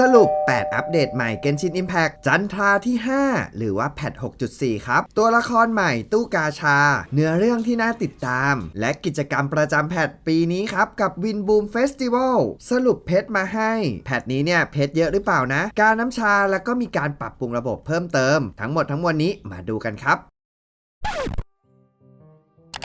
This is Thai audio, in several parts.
สรุป 8 อัปเดตใหม่ Genshin Impact จันทราที่ 5 หรือว่าแพท6.4 ครับ ตัวละครใหม่ตู้กาชา เนื้อเรื่องที่น่าติดตาม และกิจกรรมประจำแพทปีนี้ครับ กับวินบูมเฟสติวัลสรุปเพชรมาให้ แพทนี้เนี่ย เพชรเยอะหรือเปล่านะ การน้ำชาแล้วก็มีการปรับปรุงระบบเพิ่มเติม ทั้งหมดทั้งมวลนี้มาดูกันครับ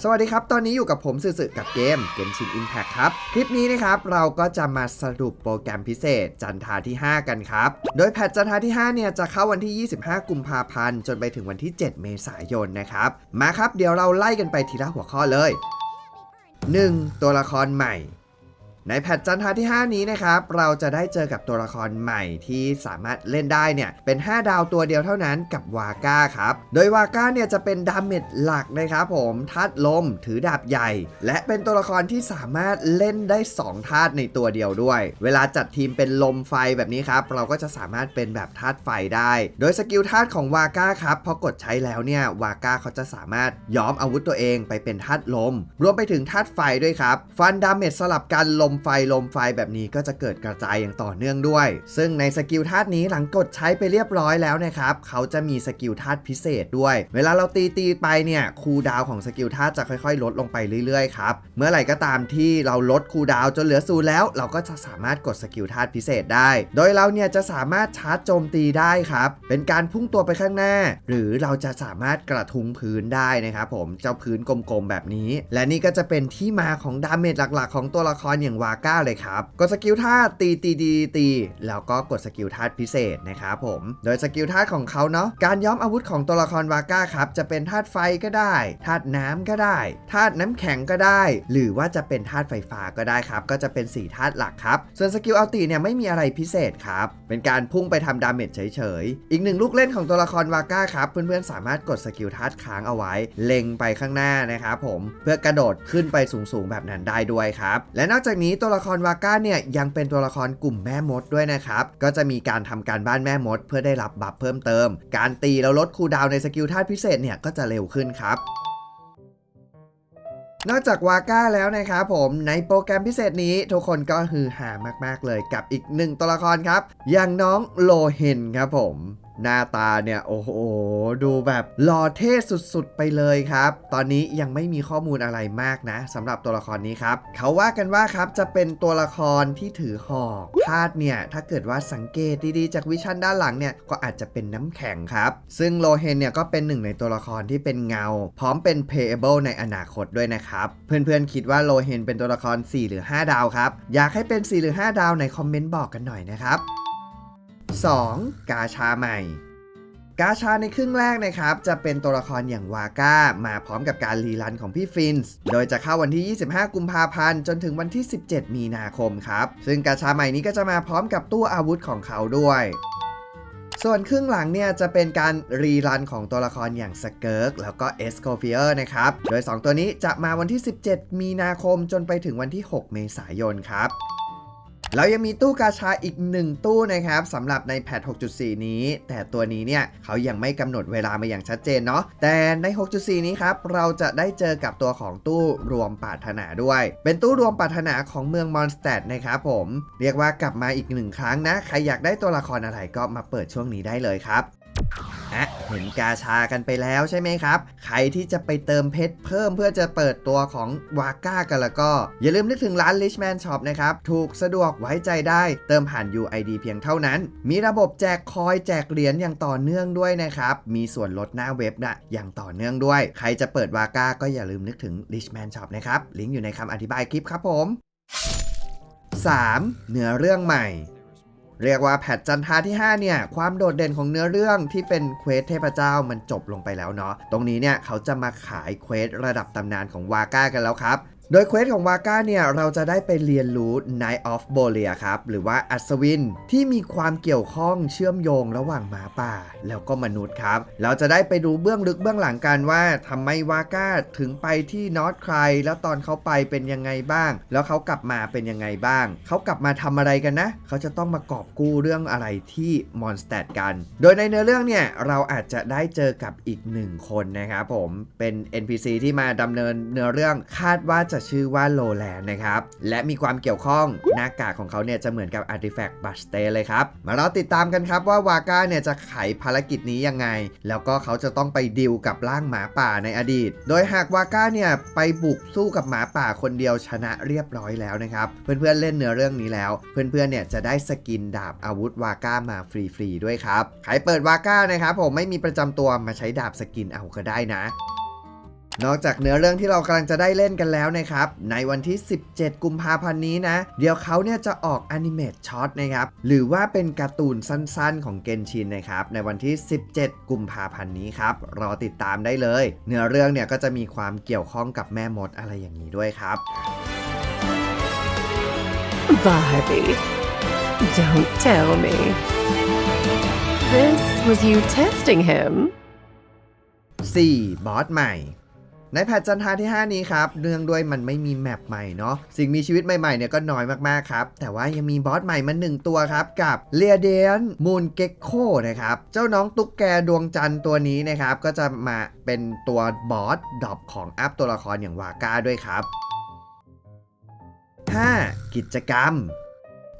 สวัสดีครับ ตอนนี้อยู่กับผมสื่อๆกับเกม Genshin Impact ครับ คลิปนี้นะครับเราก็จะมาสรุปโปรแกรมพิเศษจันทราที่ 5 กันครับ โดยแพทจันทราที่ 5 เนี่ยจะเข้าวันที่ 25 กุมภาพันธ์จนไปถึงวันที่ 7 เมษายนนะครับ มาครับเดี๋ยวเราไล่กันไปทีละหัวข้อเลย 1. ตัวละครใหม่ ในแพทจันทาที่ 5 นี้นะครับเราจะได้เจอกับตัวละครใหม่ที่สามารถเล่นได้เนี่ยเป็น 5 ดาวตัวเดียวเท่านั้นกับวาก้าครับ โดยวาก้าเนี่ยจะเป็นดาเมจหลักนะครับผมธาตุลมถือดาบใหญ่ และเป็นตัวละครที่สามารถเล่นได้2ธาตุในตัวเดียวด้วย เวลาจัดทีมเป็นลมไฟแบบนี้ครับเราก็จะสามารถเป็นแบบธาตุไฟได้ โดยสกิลธาตุของวาก้าครับพอกดใช้แล้วเนี่ยวาก้าเขาจะสามารถย้อมอาวุธตัวเองไปเป็นธาตุลม รวมไปถึงธาตุไฟด้วยครับ ฟันดาเมจสลับกันลมไฟลมไฟแบบนี้ก็จะเกิดกระจายอย่างต่อเนื่องด้วย ซึ่งในสกิลธาตุนี้หลังกดใช้ไปเรียบร้อยแล้วนะครับ เขาจะมีสกิลธาตุพิเศษด้วย เวลาเราตีตีไปเนี่ยคูดาวของสกิลธาตุจะค่อยๆ ลดลงไปเรื่อยๆครับ เมื่อไหร่ก็ตามที่เราลดคูดาวจนเหลือศูนย์แล้ว เราก็จะสามารถกดสกิลธาตุพิเศษได้ โดยเราเนี่ยจะสามารถชาร์จโจมตีได้ครับ เป็นการพุ่งตัวไปข้างหน้า หรือเราจะสามารถกระทุ้งพื้นได้นะครับผม เจ้าพื้นกลมๆแบบนี้ และนี่ก็จะเป็นที่มาของดาเมจหลักๆ ของตัวละครอย่างวาก้าเลยครับ กดสกิลธาตุตีตีตีตีแล้วก็กดสกิลธาตุพิเศษนะครับผม โดยสกิลธาตุของเขาเนาะการย้อมอาวุธของตัวละครวาก้าครับจะเป็นธาตุไฟก็ได้ธาตุน้ำก็ได้ธาตุน้ำแข็งก็ได้ หรือว่าจะเป็นธาตุไฟฟ้าก็ได้ครับ ก็จะเป็น4ธาตุหลักครับส่วนสกิลอัลติเนี่ยไม่มีอะไรพิเศษครับเป็นการพุ่งไปทำดาเมจเฉยๆอีกหนึ่งลูกเล่นของตัวละครวาก้าครับเพื่อนๆสามารถกดสกิลธาตุค้างเอาไว้ เล็งไปข้างหน้านะครับผมเพื่อกระโดดขึ้นไปสูงๆแบบนั้นได้ด้วยครับ และนอกจากนี้ตัวละครวาก้าเนี่ยยังเป็นตัวละครกลุ่มแม่มดด้วยนะครับ ก็จะมีการทำการบ้านแม่มด เพื่อได้รับบัฟเพิ่มเติม การตีแล้วลดคูดาวในสกิลธาตุพิเศษเนี่ยก็จะเร็วขึ้นครับนอกจากวาก้าแล้วนะครับผมในโปรแกรมพิเศษนี้ทุกคนก็ฮือฮามากๆเลยกับอีกหนึ่งตัวละครครับ อย่างน้องโลเฮนครับผม หน้าตาเนี่ย โอ้โห ดูแบบหล่อเท่สุดๆไปเลยครับ ตอนนี้ยังไม่มีข้อมูลอะไรมากนะสำหรับตัวละครนี้ครับ เขาว่ากันว่าครับจะเป็นตัวละครที่ถือหอกธาตุเนี่ยถ้าเกิดว่าสังเกตดีๆจากวิชั่นด้านหลังเนี่ยก็อาจจะเป็นน้ำแข็งครับ ซึ่งโลเฮนเนี่ยก็เป็นหนึ่งในตัวละครที่เป็นเงา พร้อมเป็น payable ในอนาคตด้วยนะครับ เพื่อนๆคิดว่าโลเฮนเป็นตัวละคร 4 หรือ 5 ดาวครับ อยากให้เป็น 4 หรือ 5 ดาวในคอมเมนต์บอกกันหน่อยนะครับ 2. กาชาใหม่ กาชาในครึ่งแรกนะครับ จะเป็นตัวละครอย่างวาก้า มาพร้อมกับการรีรันของพี่ฟินส์ โดยจะเข้าวันที่ 25 กุมภาพันธ์จนถึงวันที่ 17 มีนาคมครับ ซึ่งกาชาใหม่นี้ก็จะมาพร้อมกับตู้อาวุธของเขาด้วยส่วนครึ่งหลังเนี่ยจะเป็นการรีรันของตัวละครอย่างสเกิร์กแล้วก็เอสโคเฟียร์นะครับ โดย 2 ตัวนี้จะมาวันที่ 17 มีนาคมจนไปถึงวันที่ 6 เมษายนครับ แล้วยังมีตู้กาชาอีกหนึ่งตู้นะครับสำหรับในแพท 6.4 นี้ แต่ตัวนี้เนี่ยเขายังไม่กำหนดเวลามาอย่างชัดเจนเนาะแต่ใน 6.4 นี้ครับเราจะได้เจอกับตัวของตู้รวมปรารถนาด้วย เป็นตู้รวมปรารถนาของเมืองมอนสเตดนะครับผม เรียกว่ากลับมาอีกหนึ่งครั้งนะ ใครอยากได้ตัวละครอะไรก็มาเปิดช่วงนี้ได้เลยครับะเห็นกาชากันไปแล้วใช่ไหมครับ ใครที่จะไปเติมเพชรเพิ่มเพื่อจะเปิดตัวของวาก้ากันแล้วก็ อย่าลืมนึกถึงร้าน Richman Shop นะครับ ถูกสะดวกไว้ใจได้เติมผ่าน UID เพียงเท่านั้น มีระบบแจกคอยแจกเหรียญอย่างต่อเนื่องด้วยนะครับ มีส่วนลดหน้าเว็บนะอย่างต่อเนื่องด้วย ใครจะเปิดวาก้าก็อย่าลืมนึกถึง Richman Shop นะครับลิงก์อยู่ในคำอธิบายคลิปครับผม 3. เนื้อเรื่องใหม่ เรียกว่าแพทจันทาที่ 5 เนี่ย ความโดดเด่นของเนื้อเรื่องที่เป็นเควสเทพเจ้ามันจบลงไปแล้วเนาะตรงนี้เนี่ยเขาจะมาขายเควสระดับตำนานของวาก้ากันแล้วครับ โดยเควสของวาก้าเนี่ย เราจะได้ไปเรียนรู้ Night of b o l i a ครับ หรือว่าอัศวินที่มีความเกี่ยวข้องเชื่อมโยงระหว่างหมาป่า แล้วก็มนุษย์ครับ เราจะได้ไปดูเบื้องลึกเบื้องหลังกันว่าทำไมวาก้าถึงไปที่นอตใคร แล้วตอนเขาไปเป็นยังไงบ้าง แล้วเขากลับมาเป็นยังไงบ้าง เขากลับมาทำอะไรกันนะ เขาจะต้องมากอบกู้เรื่องอะไรที่มอนสเตดกัน โดยในเนื้อเรื่องเนี่ยเราอาจจะได้เจอกับอีกหนึ่งคนนะครับผมเป็น NPC ที่มาดำเนินเนื้อเรื่องคาดว่าจะจะชื่อว่าโลแลนนะครับ และมีความเกี่ยวข้องหน้ากากของเขาเนี่ยจะเหมือนกับอาร์ติแฟกต์บัสเตเลยครับ มาเราติดตามกันครับว่าวาก้าเนี่ยจะไขภารกิจนี้ยังไง แล้วก็เขาจะต้องไปดิวกับร่างหมาป่าในอดีต โดยหากวาก้าเนี่ยไปบุกสู้กับหมาป่าคนเดียวชนะเรียบร้อยแล้วนะครับ เพื่อนๆเล่นเนื้อเรื่องนี้แล้ว เพื่อนๆเนี่ยจะได้สกินดาบอาวุธวาก้ามาฟรีๆด้วยครับ ใครเปิดวาก้านะครับผมไม่มีประจำตัวมาใช้ดาบสกินเอาก็ได้นะ นอกจากเนื้อเรื่องที่เรากำลังจะได้เล่นกันแล้วนะครับ ในวันที่ 17 กุมภาพันธ์นี้นะ เดี๋ยวเขาเนี่ยจะออกอนิเมตช็อตนะครับ หรือว่าเป็นการ์ตูนสั้นๆ ของเกนชินนะครับ ในวันที่ 17 กุมภาพันธ์นี้ครับ รอติดตามได้เลย เนื้อเรื่องเนี่ยก็จะมีความเกี่ยวข้องกับแม่มดอะไรอย่างนี้ด้วยครับ Barbie. Don't tell me. This was you testing him. 4. บอสใหม่ ในแพทจันทาที่ 5 นี้ครับเนื่องด้วยมันไม่มีแมปใหม่เนาะสิ่งมีชีวิตใหม่ๆเนี่ยก็น้อยมากๆครับ แต่ว่ายังมีบอสใหม่มาหนึ่งตัวครับ กับเลียเดียนมูนเก็กโคนะครับ เจ้าน้องตุ๊กแกดวงจันทร์ตัวนี้นะครับ ก็จะมาเป็นตัวบอสดอปของอัพตัวละครอย่างวาก้าด้วยครับ 5. กิจกรรม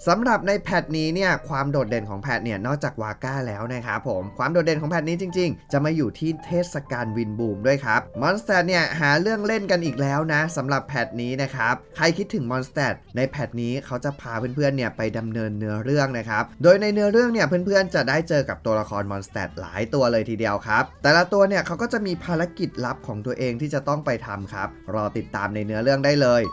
สำหรับในแพทนี้เนี่ยความโดดเด่นของแพทเนี่ยนอกจากวาก้าแล้วนะครับผมความโดดเด่นของแพทนี้จริง ๆ จะมาอยู่ที่เทศกาลวินบูมด้วยครับมอนสเตอร์เนี่ยหาเรื่องเล่นกันอีกแล้วนะสำหรับแพทนี้นะครับใครคิดถึงมอนสเตอร์ในแพทนี้เขาจะพาเพื่อนๆเนี่ยไปดำเนินเนื้อเรื่องนะครับโดยในเนื้อเรื่องเนี่ยเพื่อนๆจะได้เจอกับตัวละครมอนสเตอร์หลายตัวเลยทีเดียวครับแต่ละตัวเนี่ยเขาก็จะมีภารกิจลับของตัวเองที่จะต้องไปทำครับรอติดตามในเนื้อเรื่องได้เลย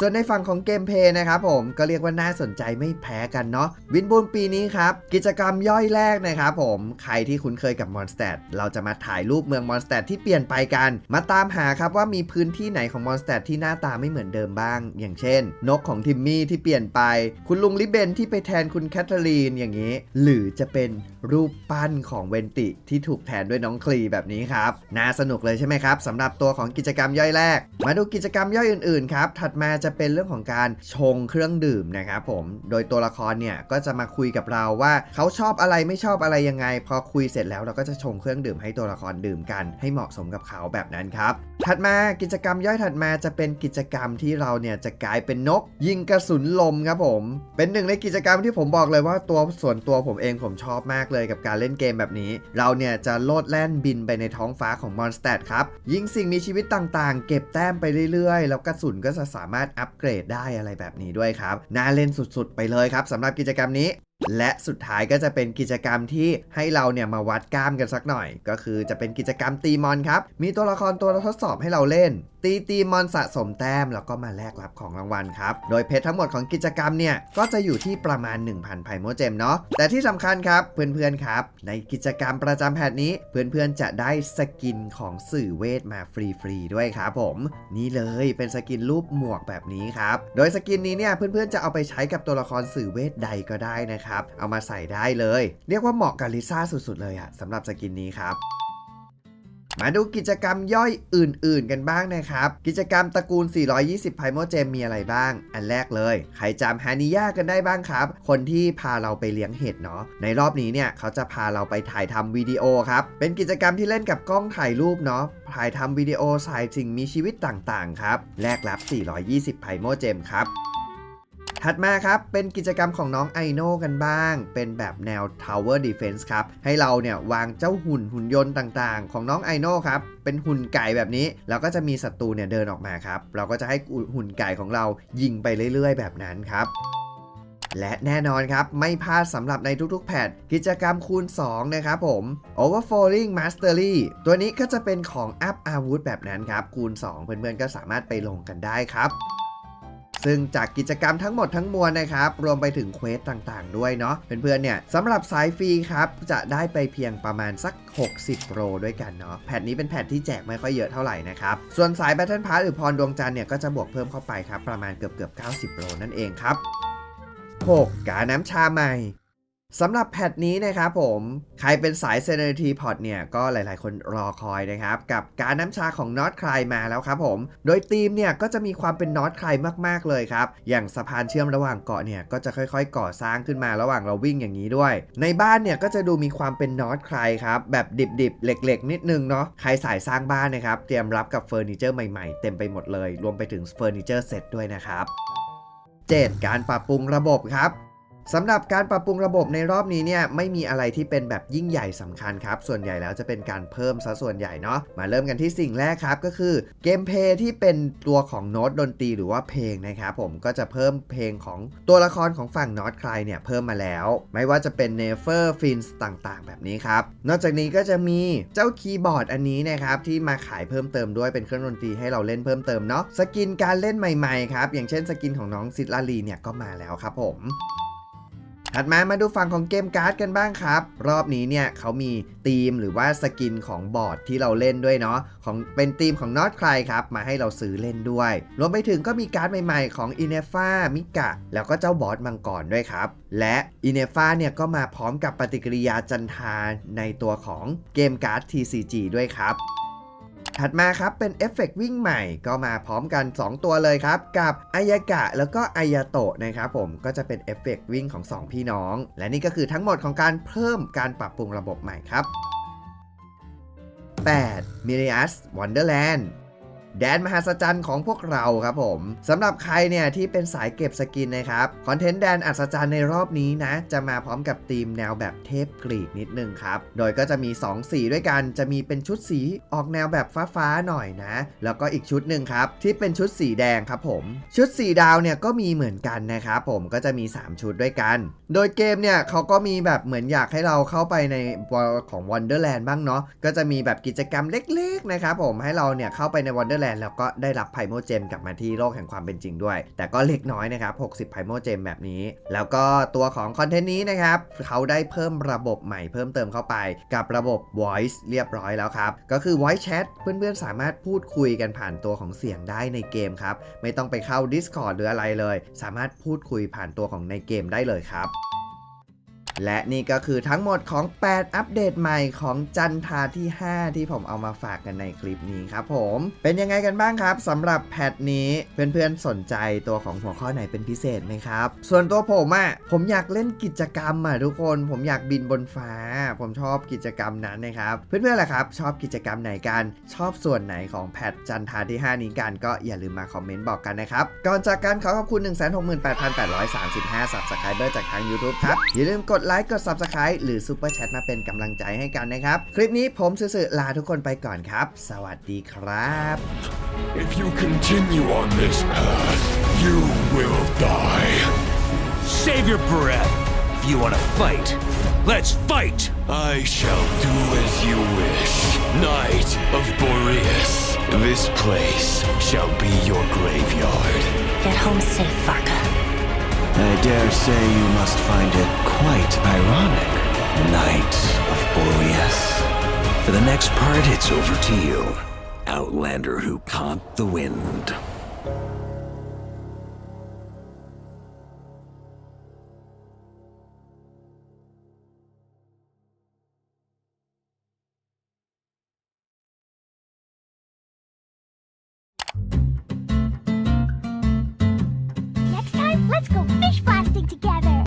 ส่วนในฝั่งของเกมเพย์นะครับผมก็เรียกว่าน่าสนใจไม่แพ้กันเนาะวินบูนปีนี้ครับ กิจกรรมย่อยแรกนะครับผมใครที่คุ้นเคยกับมอนสเตอร์เราจะมาถ่ายรูปเมืองมอนสเตอร์ที่เปลี่ยนไปกัน มาตามหาครับว่ามีพื้นที่ไหนของมอนสเตอร์ที่หน้าตาไม่เหมือนเดิมบ้าง อย่างเช่น นกของทิมมี่ที่เปลี่ยนไป คุณลุงลิเบนที่ไปแทนคุณแคทเธอรีนอย่างนี้ หรือจะเป็นรูปปั้นของเวนติที่ถูกแทนด้วยน้องคลีแบบนี้ครับน่าสนุกเลยใช่ไหมครับสำหรับตัวของกิจกรรมย่อยแรก มาดูกิจกรรมย่อยอื่นๆครับถัดมาจะเป็นเรื่องของการชงเครื่องดื่มนะครับผม โดยตัวละครเนี่ยก็จะมาคุยกับเราว่าเขาชอบอะไรไม่ชอบอะไรยังไง พอคุยเสร็จแล้วเราก็จะชงเครื่องดื่มให้ตัวละครดื่มกัน ให้เหมาะสมกับเขาแบบนั้นครับ ถัดมากิจกรรมย่อยถัดมาจะเป็นกิจกรรมที่เราเนี่ยจะกลายเป็นนก ยิงกระสุนลมครับผม เป็นหนึ่งในกิจกรรมที่ผมบอกเลยว่าตัวส่วนตัวผมเองผมชอบมากเลยกับการเล่นเกมแบบนี้ เราเนี่ยจะโลดแล่นบินไปในท้องฟ้าของมอนสเตอร์ครับยิงสิ่งมีชีวิตต่างๆ เก็บแต้มไปเรื่อยๆ แล้วกระสุนก็จะสามารถอัปเกรดได้อะไรแบบนี้ด้วยครับน่าเล่นสุดๆ ไปเลยครับสำหรับกิจกรรมนี้ และสุดท้ายก็จะเป็นกิจกรรมที่ให้เราเนี่ยมาวัดกล้ามกันสักหน่อย ก็คือจะเป็นกิจกรรมตีมอนครับ มีตัวละครตัวทดสอบให้เราเล่น ตีตีมอนสะสมแต้มแล้วก็มาแลกรับของรางวัลครับ โดยเพชรทั้งหมดของกิจกรรมเนี่ย ก็จะอยู่ที่ประมาณ 1,000ไพโมเจมเนาะแต่ที่สำคัญครับเพื่อนๆครับ ในกิจกรรมประจำแพทนี้ เพื่อนๆจะได้สกินของสื่อเวทมาฟรีๆด้วยครับผมนี่เลยเป็นสกินรูปหมวกแบบนี้ครับโดยสกินนี้เนี่ยเพื่อนๆจะเอาไปใช้กับตัวละครสื่อเวทใดก็ได้นะครับเอามาใส่ได้เลย เรียกว่าเหมาะกับลิซ่าสุดๆ เลยอะสำหรับสกินนี้ครับมาดูกิจกรรมย่อยอื่นๆกันบ้างนะครับ กิจกรรมตระกูล 420 ไพโมเจมมีอะไรบ้าง อันแรกเลย ใครจำฮานิยากันได้บ้างครับ คนที่พาเราไปเลี้ยงเห็ดเนาะ ในรอบนี้เนี่ย เขาจะพาเราไปถ่ายทำวิดีโอครับ เป็นกิจกรรมที่เล่นกับกล้องถ่ายรูปเนาะ ถ่ายทำวิดีโอสายสิ่งมีชีวิตต่างๆครับ แลกรับ 420 ไพโมเจมครับ ถัดมาครับ เป็นกิจกรรมของน้องไอโน่กันบ้าง เป็นแบบแนว Tower Defense ครับ ให้เราเนี่ยวางเจ้าหุ่นหุ่นยนต์ต่างๆ ของน้องไอโน่ครับ เป็นหุ่นไก่แบบนี้ แล้วก็จะมีศัตรูเนี่ยเดินออกมาครับ เราก็จะให้หุ่นไก่ของเรายิงไปเรื่อยๆ แบบนั้นครับและแน่นอนครับ ไม่พลาดสำหรับในทุกๆ แพทกิจกรรมคูณ 2 นะครับผม Overflowing Mastery ตัวนี้ก็จะเป็นของอัพอาวุธแบบนั้นครับ คูณ 2 เพื่อนๆก็สามารถไปลงกันได้ครับ ซึ่งจากกิจกรรมทั้งหมดทั้งมวลนะครับ รวมไปถึงเควสต่างๆ ด้วยเนาะเพื่อนๆเนี่ยสำหรับสายฟรีครับ จะได้ไปเพียงประมาณสัก 60โปรด้วยกันเนาะแพทนี้เป็นแพทที่แจกไม่ค่อยเยอะเท่าไหร่นะครับส่วนสาย Battle Pass หรือพรดวงจันทร์เนี่ยก็จะบวกเพิ่มเข้าไปครับประมาณเกือบเกือบ90โปรนั่นเองครับ 6 กาน้ำชาใหม่ สำหรับแพทนี้นะครับผม ใครเป็นสาย s e n i t y Pot เนี่ย ก็หลายๆ คนรอคอยนะครับ กับการน้ำชาของ Not Cry มาแล้วครับผม โดยธีมเนี่ย ก็จะมีความเป็น Not Cry มากๆเลยครับ อย่างสะพานเชื่อมระหว่างเกาะเนี่ย ก็จะค่อยๆ ก่อสร้างขึ้นมาระหว่างเราวิ่งอย่างนี้ด้วย ในบ้านเนี่ย ก็จะดูมีความเป็น Not Cry ครับ แบบดิบๆ เหล็กๆ นิดนึงเนาะใครสายสร้างบ้านนะครับเตรียมรับกับเฟอร์นิเจอร์ใหม่ๆเต็มไปหมดเลย รวมไปถึงเฟอร์นิเจอร์เซ็ตด้วยนะครับ 7. การปรับปรุงระบบครับ สำหรับการปรับปรุงระบบในรอบนี้เนี่ยไม่มีอะไรที่เป็นแบบยิ่งใหญ่สำคัญครับ ส่วนใหญ่แล้วจะเป็นการเพิ่มซะส่วนใหญ่เนาะมาเริ่มกันที่สิ่งแรกครับ ก็คือเกมเพย์ที่เป็นตัวของโน้ตดนตรีหรือว่าเพลงนะครับผมก็จะเพิ่มเพลงของตัวละครของฝั่งนอตคลายเนี่ยเพิ่มมาแล้ว ไม่ว่าจะเป็นเนเฟอร์ฟินส์ต่างๆ แบบนี้ครับ นอกจากนี้ก็จะมีเจ้าคีย์บอร์ดอันนี้นะครับที่มาขายเพิ่มเติมด้วยเป็นเครื่องดนตรีให้เราเล่นเพิ่มเติมเนาะสกินการเล่นใหม่ๆครับอย่างเช่นสกินของน้องซิดลาลีเนี่ยก็มาแล้วครับผม ถัดมามาดูฝั่งของเกมการ์ดกันบ้างครับ รอบนี้เนี่ยเขามีธีมหรือว่าสกินของบอร์ดที่เราเล่นด้วยเนาะของเป็นธีมของนอตใครครับมาให้เราซื้อเล่นด้วย รวมไปถึงก็มีการ์ดใหม่ๆของอินเนฟามิกะแล้วก็เจ้าบอสมังกรด้วยครับ และอินเนฟาเนี่ยก็มาพร้อมกับปฏิกิริยาจันทาในตัวของเกมการ์ด TCG ด้วยครับ ถัดมาครับเป็นเอฟเฟกต์วิ่งใหม่ก็มาพร้อมกัน 2 ตัวเลยครับ กับอายากะแล้วก็อายาโตะนะครับผมก็จะเป็นเอฟเฟกต์วิ่งของ 2 พี่น้อง และนี่ก็คือทั้งหมดของการเพิ่มการปรับปรุงระบบใหม่ครับ 8. m i r i a s Wonderland แดนมหัศจรรย์ของพวกเราครับผมสำหรับใครเนี่ยที่เป็นสายเก็บสกินนะครับคอนเทนต์แดนอัศจรรย์ในรอบนี้นะ จะมาพร้อมกับธีมแนวแบบเทพกรีกนิดนึงครับ โดยก็จะมี 2 สีด้วยกันจะมีเป็นชุดสีออกแนวแบบฟ้าๆหน่อยนะ แล้วก็อีกชุดหนึ่งครับ ที่เป็นชุดสีแดงครับผม ชุดสีดาวเนี่ยก็มีเหมือนกันนะครับผมก็จะมี 3 ชุดด้วยกัน โดยเกมเนี่ยเขาก็มีแบบเหมือนอยากให้เราเข้าไปในของ Wonderland บ้างเนาะก็จะมีแบบกิจกรรมเล็กๆนะครับผมให้เราเนี่ยเข้าไปใน Wonderland แล้วก็ได้รับไพโมเจมกลับมาที่โลกแห่งความเป็นจริงด้วย แต่ก็เล็กน้อยนะครับ60ไพโมเจมแบบนี้ แล้วก็ตัวของคอนเทนต์นี้นะครับเขาได้เพิ่มระบบใหม่เพิ่มเติมเข้าไป กับระบบ Voice เรียบร้อยแล้วครับ ก็คือ Voice Chat เพื่อนๆ สามารถพูดคุยกันผ่านตัวของเสียงได้ในเกมครับ ไม่ต้องไปเข้า Discord หรืออะไรเลย สามารถพูดคุยผ่านตัวของในเกมได้เลยครับ และนี่ก็คือทั้งหมดของ 8 อัปเดตใหม่ของจันทาที่ 5 ที่ผมเอามาฝากกันในคลิปนี้ครับผม เป็นยังไงกันบ้างครับสำหรับแพทนี้เพื่อนๆสนใจตัวของหัวข้อไหนเป็นพิเศษไหมครับ ส่วนตัวผมอะ่ะผมอยากเล่นกิจกรรมอะทุกคน ผมอยากบินบนฟ้า ผมชอบกิจกรรมนั้นนะครับ เพื่อนๆล่ะครับ ชอบกิจกรรมไหนกัน ชอบส่วนไหนของแพทจันทาที่ 5 นี้กันก็อย่าลืมมาคอมเมนต์บอกกันนะครับก่อนจากการขอขอบคุณ 168,835 subscriber จากทาง YouTube ครับอย่าลืมกดไลค์กด Subscribe หรือ Super Chat มาเป็นกำลังใจให้กันนะครับ คลิปนี้ผมสื่อๆลาทุกคนไปก่อนครับ สวัสดีครับ If you continue on this path, you will die. Save your breath. If you want to fight, let's fight. I shall do as you wish. Knight of Boreas, this place shall be your graveyard. Get home safe, Varka. I dare say you must find it quite ironic, Knight of Boreas. For the next part, it's over to you. Outlander who caught the wind.